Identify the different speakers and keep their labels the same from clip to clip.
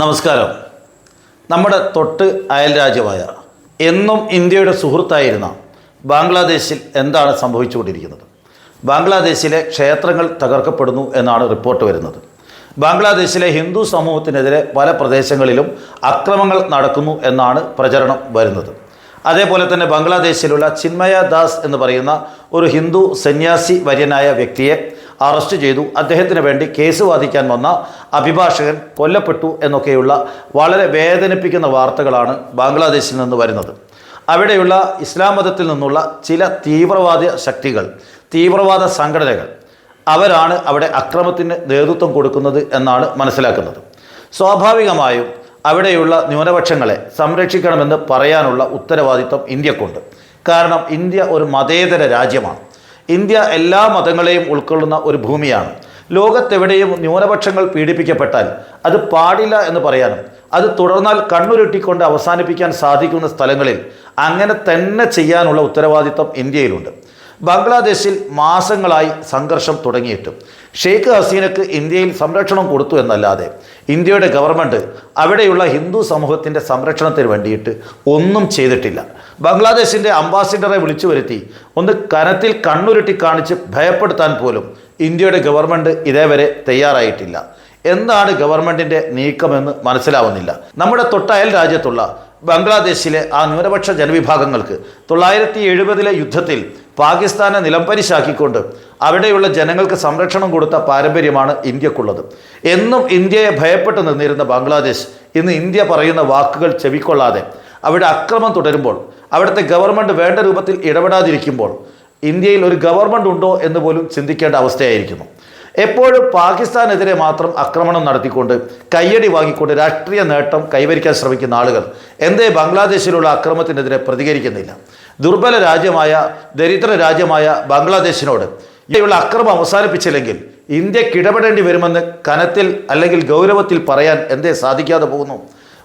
Speaker 1: നമസ്കാരം. നമ്മുടെ തൊട്ട് അയൽ രാജ്യമായ എന്നും ഇന്ത്യയുടെ സുഹൃത്തായിരുന്ന ബംഗ്ലാദേശിൽ എന്താണ് സംഭവിച്ചുകൊണ്ടിരിക്കുന്നത്? ബംഗ്ലാദേശിലെ ക്ഷേത്രങ്ങൾ തകർക്കപ്പെടുന്നു എന്നാണ് റിപ്പോർട്ട് വരുന്നത്. ബംഗ്ലാദേശിലെ ഹിന്ദു സമൂഹത്തിനെതിരെ പല പ്രദേശങ്ങളിലും അക്രമങ്ങൾ നടക്കുന്നു എന്നാണ് പ്രചരണം വരുന്നത്. അതേപോലെ തന്നെ ബംഗ്ലാദേശിലുള്ള ചിന്മയ ദാസ് എന്ന് പറയുന്ന ഒരു ഹിന്ദു സന്യാസി വര്യനായ വ്യക്തിയെ അറസ്റ്റ് ചെയ്തു. അദ്ദേഹത്തിന് വേണ്ടി കേസ് വാദിക്കാൻ വന്ന അഭിഭാഷകൻ കൊല്ലപ്പെട്ടു എന്നൊക്കെയുള്ള വളരെ വേദനിപ്പിക്കുന്ന വാർത്തകളാണ് ബംഗ്ലാദേശിൽ നിന്ന് വരുന്നത്. അവിടെയുള്ള ഇസ്ലാം മതത്തിൽ നിന്നുള്ള ചില തീവ്രവാദ ശക്തികൾ തീവ്രവാദ സംഘടനകൾ അവരാണ് അവിടെ അക്രമത്തിന് നേതൃത്വം കൊടുക്കുന്നത് എന്നാണ് മനസ്സിലാക്കുന്നത്. സ്വാഭാവികമായും അവിടെയുള്ള ന്യൂനപക്ഷങ്ങളെ സംരക്ഷിക്കണമെന്ന് പറയാനുള്ള ഉത്തരവാദിത്വം ഇന്ത്യക്കുണ്ട്. കാരണം ഇന്ത്യ ഒരു മതേതര രാജ്യമാണ്. ഇന്ത്യ എല്ലാ മതങ്ങളെയും ഉൾക്കൊള്ളുന്ന ഒരു ഭൂമിയാണ്. ലോകത്തെവിടെയും ന്യൂനപക്ഷങ്ങൾ പീഡിപ്പിക്കപ്പെട്ടാൽ അത് പാടില്ല എന്ന് പറയാനും അത് തുടർന്നാൽ കണ്ണുരുട്ടിക്കൊണ്ട് അവസാനിപ്പിക്കാൻ സാധിക്കുന്ന സ്ഥലങ്ങളിൽ അങ്ങനെ തന്നെ ചെയ്യാനുള്ള ഉത്തരവാദിത്വം ഇന്ത്യയിലുണ്ട്. ബംഗ്ലാദേശിൽ മാസങ്ങളായി സംഘർഷം തുടങ്ങിയിട്ടും. ഷെയ്ഖ് ഹസീനക്ക് ഇന്ത്യയിൽ സംരക്ഷണം കൊടുത്തു എന്നല്ലാതെ ഇന്ത്യയുടെ ഗവൺമെന്റ് അവിടെയുള്ള ഹിന്ദു സമൂഹത്തിന്റെ സംരക്ഷണത്തിന് വേണ്ടിയിട്ട് ഒന്നും ചെയ്തിട്ടില്ല. ബംഗ്ലാദേശിന്റെ അംബാസിഡറെ വിളിച്ചു വരുത്തി ഒന്ന് കനത്തിൽ കണ്ണുരുട്ടി കാണിച്ച് ഭയപ്പെടുത്താൻ പോലും ഇന്ത്യയുടെ ഗവൺമെന്റ് ഇതേവരെ തയ്യാറായിട്ടില്ല. എന്താണ് ഗവൺമെന്റിന്റെ നീക്കമെന്ന് മനസ്സിലാവുന്നില്ല. നമ്മുടെ തൊട്ടയൽ രാജ്യത്തുള്ള ബംഗ്ലാദേശിലെ ആ ന്യൂനപക്ഷ ജനവിഭാഗങ്ങൾക്ക് തൊള്ളായിരത്തി എഴുപതിലെ യുദ്ധത്തിൽ പാകിസ്ഥാനെ നിലംപരിശാക്കിക്കൊണ്ട് അവിടെയുള്ള ജനങ്ങൾക്ക് സംരക്ഷണം കൊടുത്ത പാരമ്പര്യമാണ് ഇന്ത്യക്കുള്ളത്. എന്നും ഇന്ത്യയെ ഭയപ്പെട്ട് നിന്നിരുന്ന ബംഗ്ലാദേശ് ഇന്ന് ഇന്ത്യ പറയുന്ന വാക്കുകൾ ചെവിക്കൊള്ളാതെ അവിടെ അക്രമം തുടരുമ്പോൾ അവിടുത്തെ ഗവൺമെന്റ് വേണ്ട രൂപത്തിൽ ഇടപെടാതിരിക്കുമ്പോൾ ഇന്ത്യയിൽ ഒരു ഗവൺമെന്റ് ഉണ്ടോ എന്ന് പോലും ചിന്തിക്കേണ്ട അവസ്ഥയായിരിക്കുന്നു. എപ്പോഴും പാകിസ്ഥാനെതിരെ മാത്രം ആക്രമണം നടത്തിക്കൊണ്ട് കയ്യടി വാങ്ങിക്കൊണ്ട് രാഷ്ട്രീയ നേട്ടം കൈവരിക്കാൻ ശ്രമിക്കുന്ന ആളുകൾ എന്തേ ബംഗ്ലാദേശിലുള്ള അക്രമത്തിനെതിരെ പ്രതികരിക്കുന്നില്ല. ദുർബല രാജ്യമായ ദരിദ്ര രാജ്യമായ ബംഗ്ലാദേശിനോട് ഇവിടെയുള്ള അക്രമം അവസാനിപ്പിച്ചില്ലെങ്കിൽ ഇന്ത്യയ്ക്ക് ഇടപെടേണ്ടി വരുമെന്ന് കനത്തിൽ അല്ലെങ്കിൽ ഗൗരവത്തിൽ പറയാൻ എന്തേ സാധിക്കാതെ പോകുന്നു?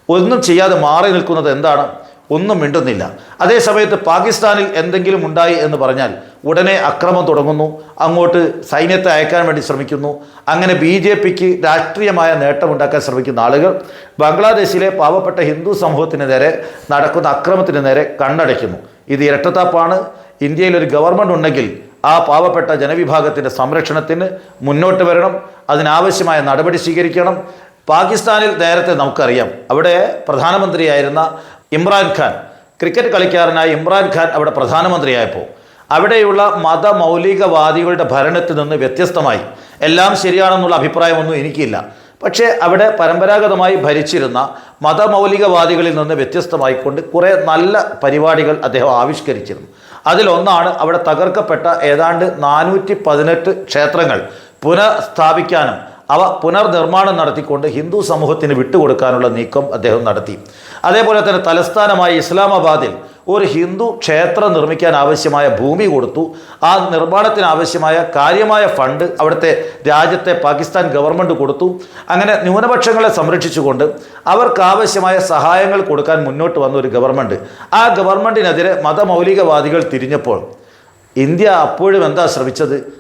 Speaker 1: ഒന്നും ചെയ്യാതെ മാറി നിൽക്കുന്നത് എന്താണ്? ഒന്നും മിണ്ടുന്നില്ല. അതേസമയത്ത് പാകിസ്ഥാനിൽ എന്തെങ്കിലും ഉണ്ടായി എന്ന് പറഞ്ഞാൽ ഉടനെ അക്രമം തുടങ്ങുന്നു. അങ്ങോട്ട് സൈന്യത്തെ അയക്കാൻ വേണ്ടി ശ്രമിക്കുന്നു. അങ്ങനെ ബി ജെ പിക്ക് രാഷ്ട്രീയമായ നേട്ടമുണ്ടാക്കാൻ ശ്രമിക്കുന്ന ആളുകൾ ബംഗ്ലാദേശിലെ പാവപ്പെട്ട ഹിന്ദു സമൂഹത്തിന് നേരെ നടക്കുന്ന അക്രമത്തിന് നേരെ കണ്ണടയ്ക്കുന്നു. ഇത് ഇരട്ടത്താപ്പാണ്. ഇന്ത്യയിൽ ഒരു ഗവൺമെന്റ് ഉണ്ടെങ്കിൽ ആ പാവപ്പെട്ട ജനവിഭാഗത്തിന്റെ സംരക്ഷണത്തിന് മുന്നോട്ട് വരണം. അതിനാവശ്യമായ നടപടി സ്വീകരിക്കണം. പാകിസ്ഥാനിൽ നേരത്തെ നമുക്കറിയാം. അവിടെ പ്രധാനമന്ത്രിയായിരുന്ന ഇമ്രാൻഖാൻ ക്രിക്കറ്റ് കളിക്കാരനായ ഇമ്രാൻഖാൻ അവിടെ പ്രധാനമന്ത്രിയായപ്പോൾ. അവിടെയുള്ള മതമൗലികവാദികളുടെ ഭരണത്തിൽ നിന്ന് വ്യത്യസ്തമായി. എല്ലാം ശരിയാണെന്നുള്ള അഭിപ്രായമൊന്നും എനിക്കില്ല. പക്ഷേ അവിടെ പരമ്പരാഗതമായി ഭരിച്ചിരുന്ന മതമൗലികവാദികളിൽ നിന്ന് വ്യത്യസ്തമായിക്കൊണ്ട് കുറേ നല്ല പരിപാടികൾ അദ്ദേഹം ആവിഷ്കരിച്ചിരുന്നു. അതിലൊന്നാണ് അവിടെ തകർക്കപ്പെട്ട ഏതാണ്ട് നാനൂറ്റി പതിനെട്ട് ക്ഷേത്രങ്ങൾ പുനഃസ്ഥാപിക്കാനും അവ പുനർനിർമ്മാണം നടത്തിക്കൊണ്ട് ഹിന്ദു സമൂഹത്തിന് വിട്ടുകൊടുക്കാനുള്ള നീക്കം അദ്ദേഹം നടത്തി. അതേപോലെ തന്നെ തലസ്ഥാനമായ ഇസ്ലാമാബാദിൽ ഒരു ഹിന്ദു ക്ഷേത്രം നിർമ്മിക്കാൻ ആവശ്യമായ ഭൂമി കൊടുത്തു. ആ നിർമ്മാണത്തിന് ആവശ്യമായ കാര്യമായ ഫണ്ട് അവിടുത്തെ രാജ്യത്തെ പാകിസ്ഥാൻ ഗവൺമെന്റ് കൊടുത്തു. അങ്ങനെ ന്യൂനപക്ഷങ്ങളെ സംരക്ഷിച്ചുകൊണ്ട് അവർക്ക് ആവശ്യമായ സഹായങ്ങൾ കൊടുക്കാൻ മുന്നോട്ട് വന്ന ഒരു ഗവൺമെന്റ് ആ ഗവൺമെന്റിനെതിരെ മതമൗലികവാദികൾ തിരിഞ്ഞപ്പോൾ ഇന്ത്യ അപ്പോഴും എന്താ ശ്രമിച്ചത്?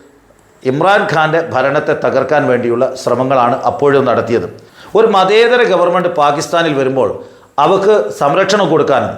Speaker 1: ഇമ്രാൻഖാന്റെ ഭരണത്തെ തകർക്കാൻ വേണ്ടിയുള്ള ശ്രമങ്ങളാണ് അപ്പോഴും നടത്തിയത്. ഒരു മതേതര ഗവൺമെന്റ് പാകിസ്ഥാനിൽ വരുമ്പോൾ അവർക്ക് സംരക്ഷണം കൊടുക്കാനും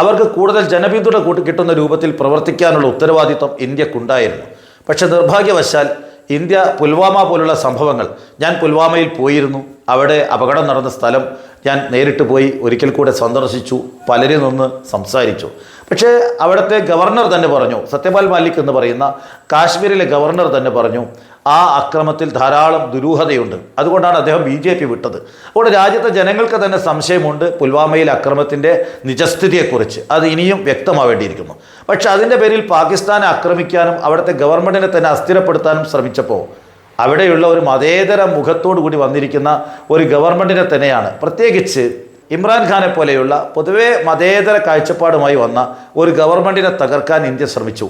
Speaker 1: അവർക്ക് കൂടുതൽ ജനപിന്തുണ കൂട്ടി കിട്ടുന്ന രൂപത്തിൽ പ്രവർത്തിക്കാനുള്ള ഉത്തരവാദിത്വം ഇന്ത്യക്കുണ്ടായിരുന്നു. പക്ഷേ നിർഭാഗ്യവശാൽ ഇന്ത്യ പുൽവാമ പോലുള്ള സംഭവങ്ങൾ ഞാൻ പുൽവാമയിൽ പോയിരുന്നു അവിടെ അപകടം നടന്ന സ്ഥലം ഞാൻ നേരിട്ട് പോയി ഒരിക്കൽ കൂടെ സന്ദർശിച്ചു പലരിൽ നിന്ന് സംസാരിച്ചു. പക്ഷേ അവിടുത്തെ ഗവർണർ തന്നെ പറഞ്ഞു സത്യപാൽ മാലിക് എന്ന് പറയുന്ന കാശ്മീരിലെ ഗവർണർ തന്നെ പറഞ്ഞു ആ അക്രമത്തിൽ ധാരാളം ദുരൂഹതയുണ്ട്. അതുകൊണ്ടാണ് അദ്ദേഹം ബി ജെ പി വിട്ടത്. അതുകൊണ്ട് രാജ്യത്തെ ജനങ്ങൾക്ക് തന്നെ സംശയമുണ്ട് പുൽവാമയിലെ അക്രമത്തിന്റെ നിജസ്ഥിതിയെക്കുറിച്ച്. അത് ഇനിയും വ്യക്തമാവേണ്ടിയിരിക്കുന്നു. പക്ഷെ അതിന്റെ പേരിൽ പാകിസ്ഥാനെ ആക്രമിക്കാനും അവിടുത്തെ ഗവൺമെന്റിനെ തന്നെ അസ്ഥിരപ്പെടുത്താനും ശ്രമിച്ചപ്പോൾ അവിടെയുള്ള ഒരു മതേതര മുഖത്തോടു കൂടി വന്നിരിക്കുന്ന ഒരു ഗവൺമെന്റിനെ തന്നെയാണ്. പ്രത്യേകിച്ച് ഇമ്രാൻഖാനെ പോലെയുള്ള പൊതുവേ മതേതര കാഴ്ചപ്പാടുമായി വന്ന ഒരു ഗവൺമെന്റിനെ തകർക്കാൻ ഇന്ത്യ ശ്രമിച്ചു.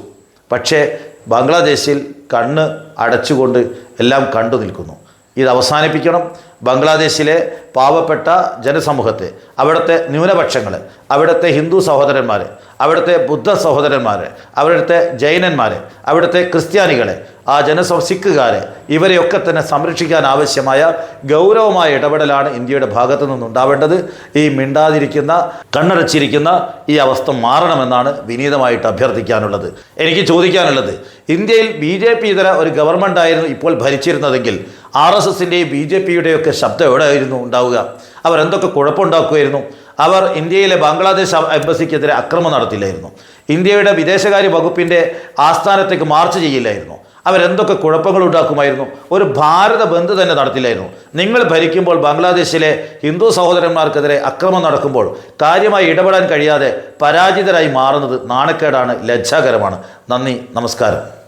Speaker 1: പക്ഷേ ബംഗ്ലാദേശിൽ കണ്ണ് അടച്ചുകൊണ്ട് എല്ലാം കണ്ടു നിൽക്കുന്നു. ഇത് അവസാനിപ്പിക്കണം. ബംഗ്ലാദേശിലെ പാവപ്പെട്ട ജനസമൂഹത്തെ അവിടുത്തെ ന്യൂനപക്ഷങ്ങൾ അവിടുത്തെ ഹിന്ദു സഹോദരന്മാർ അവിടുത്തെ ബുദ്ധ സഹോദരന്മാർ അവിടുത്തെ ജൈനന്മാർ അവിടുത്തെ ക്രിസ്ത്യാനികളെ ആ ജനസ സിഖുകാരെ ഇവരെയൊക്കെ തന്നെ സംരക്ഷിക്കാൻ ആവശ്യമായ ഗൗരവമായ ഇടപെടലാണ് ഇന്ത്യയുടെ ഭാഗത്തു നിന്നുണ്ടാവേണ്ടത്. ഈ മിണ്ടാതിരിക്കുന്ന കണ്ണടച്ചിരിക്കുന്ന ഈ അവസ്ഥ മാറണമെന്നാണ് വിനീതമായിട്ട് അഭ്യർത്ഥിക്കാനുള്ളത്. എനിക്ക് ചോദിക്കാനുള്ളത് ഇന്ത്യയിൽ ബി ജെ പി ഇതര ഒരു ഗവൺമെന്റായിരുന്നു ഇപ്പോൾ ഭരിച്ചിരുന്നതെങ്കിൽ ആർ എസ് എസിന്റെയും ബി ജെ പിയുടെയൊക്കെ ശബ്ദം എവിടെയായിരുന്നു ഉണ്ടാവുക? അവർ എന്തൊക്കെ കുഴപ്പമുണ്ടാക്കുമായിരുന്നു അവർ ഇന്ത്യയിലെ ബംഗ്ലാദേശ് എംബസിക്കെതിരെ അക്രമം നടത്തില്ലായിരുന്നു. ഇന്ത്യയുടെ വിദേശകാര്യ വകുപ്പിന്റെ ആസ്ഥാനത്തേക്ക് മാർച്ച് ചെയ്യില്ലായിരുന്നു. അവരെന്തൊക്കെ കുഴപ്പങ്ങൾ ഉണ്ടാക്കുമായിരുന്നു? ഒരു ഭാരത ബന്ദ് തന്നെ നടത്തില്ലായിരുന്നു. നിങ്ങൾ ഭരിക്കുമ്പോൾ ബംഗ്ലാദേശിലെ ഹിന്ദു സഹോദരന്മാർക്കെതിരെ അക്രമം നടക്കുമ്പോൾ കാര്യമായി ഇടപെടാൻ കഴിയാതെ പരാജിതരായി മാറുന്നത് നാണക്കേടാണ് ലജ്ജാകരമാണ്. നന്ദി നമസ്കാരം.